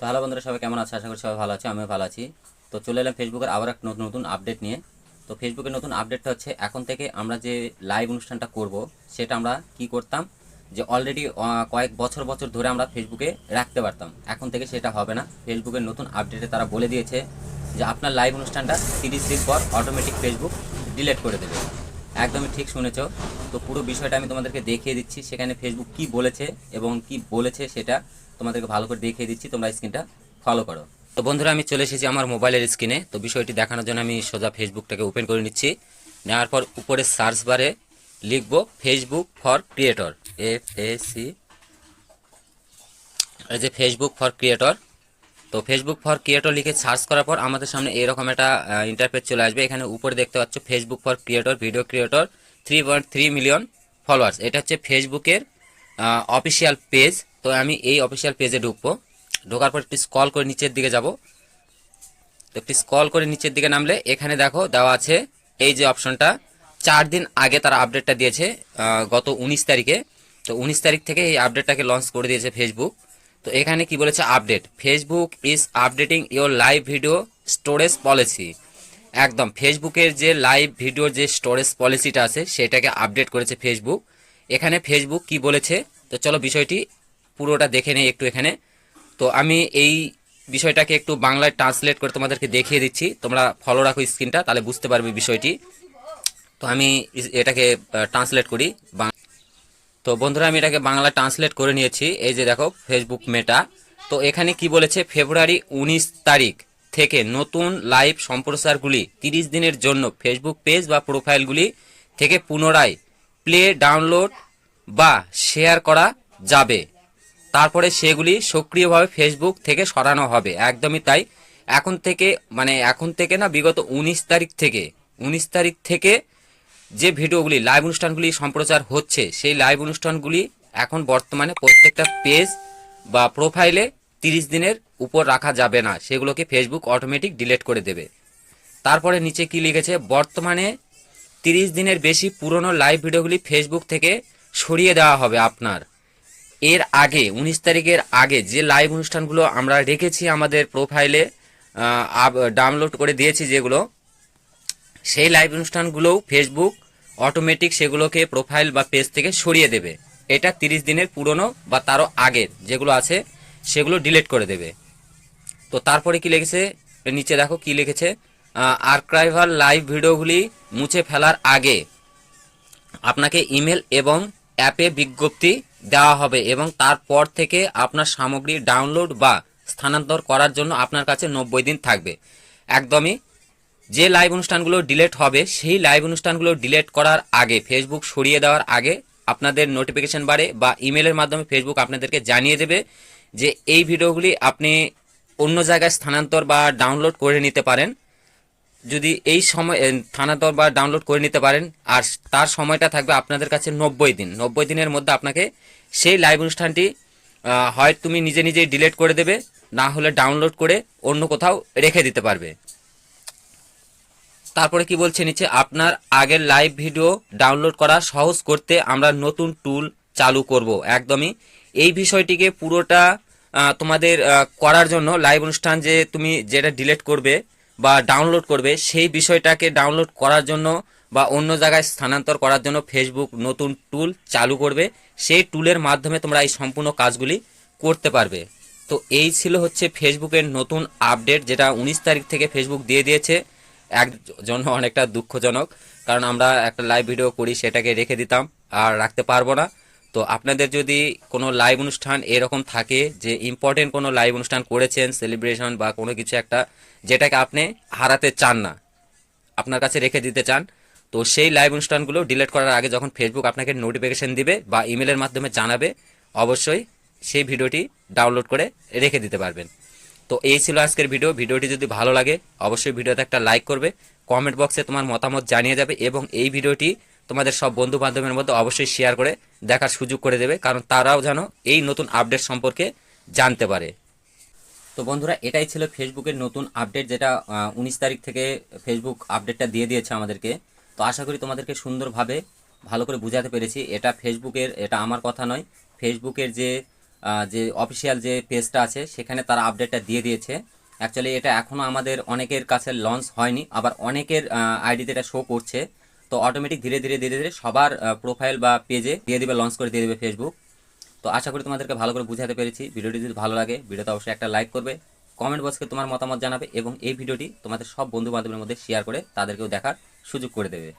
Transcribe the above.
তো হ্যালো বন্ধুরা, সবাই কেমন আছে? আশা করি সবাই ভালো আছে, আমিও ভালো আছি। তো চলে এলাম ফেসবুকের আবার এক নতুন নতুন আপডেট নিয়ে। তো ফেসবুকের নতুন আপডেটটা হচ্ছে, এখন থেকে আমরা যে লাইভ অনুষ্ঠানটা করব, সেটা আমরা কি করতাম? যে অলরেডি কয়েক বছর বছর ধরে আমরা ফেসবুকে রাখতে পারতাম। এখন থেকে সেটা হবে না। ফেসবুকের নতুন আপডেটে তারা বলে দিয়েছে যে আপনার লাইভ অনুষ্ঠানটা তিরিশ দিন পর অটোমেটিক ফেসবুক ডিলিট করে দেবে। একদমই ঠিক শুনেছো। তো পুরো বিষয়টা আমি তোমাদেরকে দেখিয়ে দিচ্ছি, সেখানে ফেসবুক কি বলেছে এবং কি বলেছে সেটা তোমাদেরকে ভালো করে দেখিয়ে দিচ্ছি, তোমরা স্ক্রিনটা ফলো করো। তো বন্ধুরা, আমি চলে এসেছি আমার মোবাইলের স্ক্রিনে। তো বিষয়টি দেখানোর জন্য আমি সোজা ফেসবুকটাকে ওপেন করে নিচ্ছি। নেওয়ার পর উপরে সার্চ বারে লিখব Facebook for creator F A C এই যে ফেসবুক ফর ক্রিয়েটর তো ফেসবুক ফর ক্রিয়েটর লিখে সার্চ করার পর আমাদের সামনে এরকম একটা ইন্টারফেস চলে আসবে। এখানে উপরে দেখতে পাচ্ছ Facebook for creator video creator three point three million followers এটা হচ্ছে ফেসবুকের অফিসিয়াল পেজ তো আমি এই অফিসিয়াল পেজে ঢুকবো। ঢোকার পর একটু স্কল করে নিচের দিকে যাব। তো একটু স্কল করে নিচের দিকে নামলে এখানে দেখো, দেওয়া আছে এই যে অপশনটা চার দিন আগে তারা আপডেটটা দিয়েছে গত উনিশ তারিখে। তো উনিশ তারিখ থেকে এই আপডেটটাকে লঞ্চ করে দিয়েছে ফেসবুক তো এখানে কি বলেছে? Update Facebook is updating your live video storage policy একদম ফেসবুকের যে লাইভ ভিডিওর যে স্টোরেজ পলিসিটা আছে, সেটাকে আপডেট করেছে ফেসবুক এখানে ফেসবুক কি বলেছে? তো চলো বিষয়টি পুরোটা দেখে নেই একটু এখানে। তো আমি এই বিষয়টাকে একটু বাংলায় ট্রান্সলেট করে তোমাদেরকে দেখিয়ে দিচ্ছি। তোমরা ফলো রাখো স্ক্রিনটা তাহলে বুঝতে পারবে বিষয়টি। তো আমি এটাকে ট্রান্সলেট করি বাং- তো বন্ধুরা, আমি এটাকে বাংলা ট্রান্সলেট করে নিয়েছি। এই যে দেখো ফেসবুক মেটা তো এখানে কি বলেছে? ফেব্রুয়ারি উনিশ তারিখ থেকে নতুন লাইভ সম্প্রচারগুলি তিরিশ দিনের জন্য ফেসবুক পেজ বা প্রোফাইলগুলি থেকে পুনরায় প্লে ডাউনলোড বা শেয়ার করা যাবে। তারপরে সেগুলি সক্রিয়ভাবে ফেসবুক থেকে সরানো হবে। একদমই তাই। এখন থেকে মানে এখন থেকে না, বিগত উনিশ তারিখ থেকে, উনিশ তারিখ থেকে যে ভিডিওগুলি লাইভ অনুষ্ঠানগুলি সম্প্রচার হচ্ছে, সেই লাইভ অনুষ্ঠানগুলি এখন বর্তমানে প্রত্যেকটা পেজ বা প্রোফাইলে তিরিশ দিনের উপর রাখা যাবে না। সেগুলোকে ফেসবুক অটোমেটিক ডিলিট করে দেবে। তারপরে নিচে কি লিখেছে? বর্তমানে তিরিশ দিনের বেশি পুরনো লাইভ ভিডিওগুলি ফেসবুক থেকে সরিয়ে দেওয়া হবে আপনার। এর আগে, উনিশ তারিখের আগে যে লাইভ অনুষ্ঠানগুলো আমরা রেখেছি আমাদের প্রোফাইলে ডাউনলোড করে দিয়েছি যেগুলো, সেই লাইভ অনুষ্ঠানগুলোও ফেসবুক অটোমেটিক সেগুলোকে প্রোফাইল বা পেজ থেকে সরিয়ে দেবে। এটা তিরিশ দিনের পুরনো বা তারও আগের যেগুলো আছে, সেগুলো ডিলিট করে দেবে। তো তারপরে কি লিখেছে নিচে দেখো কি লিখেছে আর্কাইভাল লাইভ ভিডিওগুলি মুছে ফেলার আগে আপনাকে ইমেল এবং অ্যাপে বিজ্ঞপ্তি দেওয়া হবে এবং তারপর থেকে আপনার সামগ্রী ডাউনলোড বা স্থানান্তর করার জন্য আপনার কাছে নব্বই দিন থাকবে। একদমই যে লাইভ অনুষ্ঠানগুলো ডিলেট হবে, সেই লাইভ অনুষ্ঠানগুলো ডিলেট করার আগে ফেসবুক সরিয়ে দেওয়ার আগে আপনাদের নোটিফিকেশন বাড়ে বা ইমেলের মাধ্যমে ফেসবুক আপনাদেরকে জানিয়ে দেবে যে এই ভিডিওগুলি আপনি অন্য জায়গায় স্থানান্তর বা ডাউনলোড করে নিতে পারেন। যদি এই সময় স্থানান্তর বা ডাউনলোড করে নিতে পারেন, আর তার সময়টা থাকবে আপনাদের কাছে নব্বই দিন। নব্বই দিনের মধ্যে আপনাকে সেই লাইভ অনুষ্ঠানটি হয় তুমি নিজে নিজেই ডিলেট করে দেবে, না হলে ডাউনলোড করে অন্য কোথাও রেখে দিতে পারবে। তারপরে কি বলছে নিচে, আপনার আগের লাইভ ভিডিও ডাউনলোড করা সহজ করতে আমরা নতুন টুল চালু করব। একদমই এই বিষয়টিকে পুরোটা তোমাদের করার জন্য লাইভ অনুষ্ঠান যে তুমি যেটা ডিলিট করবে বা ডাউনলোড করবে, সেই বিষয়টাকে ডাউনলোড করার জন্য বা অন্য জায়গায় স্থানান্তর করার জন্য ফেসবুক নতুন টুল চালু করবে। সেই টুলের মাধ্যমে তোমরা এই সম্পূর্ণ কাজগুলি করতে পারবে। তো এই ছিল হচ্ছে ফেসবুকের নতুন আপডেট যেটা উনিশ তারিখ থেকে ফেসবুক দিয়ে দিয়েছে। এক জন্য অনেকটা দুঃখজনক, কারণ আমরা একটা লাইভ ভিডিও করি, সেটাকে রেখে দিতাম, আর রাখতে পারব না। তো আপনাদের যদি কোনো লাইভ অনুষ্ঠান এরকম থাকে যে ইম্পর্টেন্ট কোনো লাইভ অনুষ্ঠান করেছেন সেলিব্রেশন বা কোনো কিছু একটা, যেটাকে আপনি হারাতে চান না, আপনার কাছে রেখে দিতে চান, তো সেই লাইভ অনুষ্ঠানগুলো ডিলিট করার আগে যখন ফেসবুক আপনাকে নোটিফিকেশন দিবে বা ইমেলের মাধ্যমে জানাবে, অবশ্যই সেই ভিডিওটি ডাউনলোড করে রেখে দিতে পারবেন। তো এই ছিল আজকের ভিডিও। ভিডিওটি যদি ভালো লাগে, অবশ্যই ভিডিওতে একটা লাইক করবে কমেন্ট বক্সে তোমার মতামত জানিয়ে যাবে এবং এই ভিডিওটি তোমাদের সব বন্ধু বান্ধবের মধ্যে অবশ্যই শেয়ার করে দেখার সুযোগ করে দেবে, কারণ তারাও যেন এই নতুন আপডেট সম্পর্কে জানতে পারে। তো বন্ধুরা, এটাই ছিল ফেসবুকের নতুন আপডেট যেটা উনিশ তারিখ থেকে ফেসবুক আপডেটটা দিয়ে দিয়েছে আমাদেরকে। তো আশা করি তোমাদেরকে সুন্দরভাবে ভালো করে বোঝাতে পেরেছি। এটা ফেসবুকের, এটা আমার কথা নয়, ফেসবুকের যে যে অফিসিয়াল যে পেজটা আছে, সেখানে তারা আপডেটটা দিয়ে দিয়েছে। অ্যাকচুয়ালি এটা এখনও আমাদের অনেকের কাছে লঞ্চ হয়নি, আবার অনেকের আইডিতে এটা শো করছে। তো অটোমেটিক ধীরে ধীরে ধীরে ধীরে সবার প্রোফাইল বা পেজে দিয়ে দেবে লঞ্চ করে দিয়ে দেবে ফেসবুক তো আশা করি তোমাদেরকে ভালো করে বুঝাতে পেরেছি। ভিডিওটি যদি ভালো লাগে, ভিডিওতে অবশ্যই একটা লাইক করবে কমেন্ট বক্সে তোমার মতামত জানাবে এবং এই ভিডিওটি তোমাদের সব বন্ধু বান্ধবের মধ্যে শেয়ার করে তাদেরকেও দেখার সুযোগ করে দেবে।